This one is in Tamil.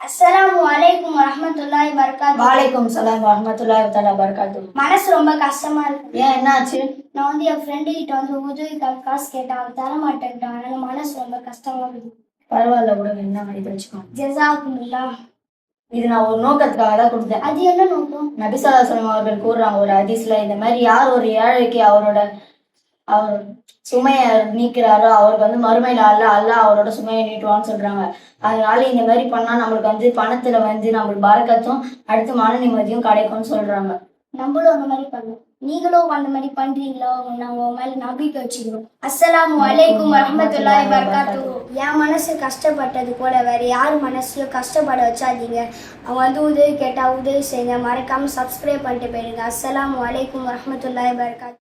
அஸ்ஸலாமு அலைக்கும் வரஹ்மத்துல்லாஹி வபரகாத்துஹு. வாலைக்கும் சலாம் வரமத்துல்லாஹி தஆலா பரகாத்து மனசு ரொம்ப கஷ்டமா இருக்கு. ஏன் என்னாச்சு? நான் வந்து என் ஃப்ரெண்டு கிட்ட வந்து உதவிக்காக காசு கேட்டேன். அவன் தர மாட்டேன்ட்டான். அதனால மனசு ரொம்ப கஷ்டமா இருக்குது பரவாயில்ல விடுங்க என்ன இது வச்சுக்கோங்க ஜெசாக்குமுல்லா இது நான் ஒரு நோக்கத்துக்காக தான் கொடுத்தேன். அது என்ன நோக்கம்? நபிசாசனம் அவர்கள் கூறுறாங்க ஒரு ஹதீஸ்ல இந்த மாதிரி யார் ஒரு ஏழைக்கு அவரோட அவர் சுமையை நீக்கிறாரோ. அவருக்கு வந்து மறுமையில அல்ல அல்ல அவரோட சுமையை நீட்டுவான்னு சொல்றாங்க. அதனால இந்த மாதிரி பண்ணா நம்மளுக்கு வந்து பணத்துல வந்து நம்மளுக்கு பறக்கத்தும் அடுத்து மன நிம்மதியும் கிடைக்கும்னு சொல்றாங்க. நம்மளும் அந்த மாதிரி பண்ணோம். நீங்களும் அந்த மாதிரி பண்றீங்களோ? நாங்க உங்க மேல நம்பிக்கை வச்சுக்கிறோம் அஸ்லாம் வலைக்கும் வரஹ்மத்துல்லாஹி வரகாத்து என் மனசு கஷ்டப்பட்டது போல வேற யார் மனசுலயும் கஷ்டப்பட வச்சாதீங்க. அவங்க வந்து உதவி கேட்டா உதவி செய்யுங்க. மறக்காம சப்ஸ்கிரைப் பண்ணிட்டு போயிடுங்க. அஸ்லாம் வலைக்கும் வரஹ்மத்துல்லாஹி வரகாத்து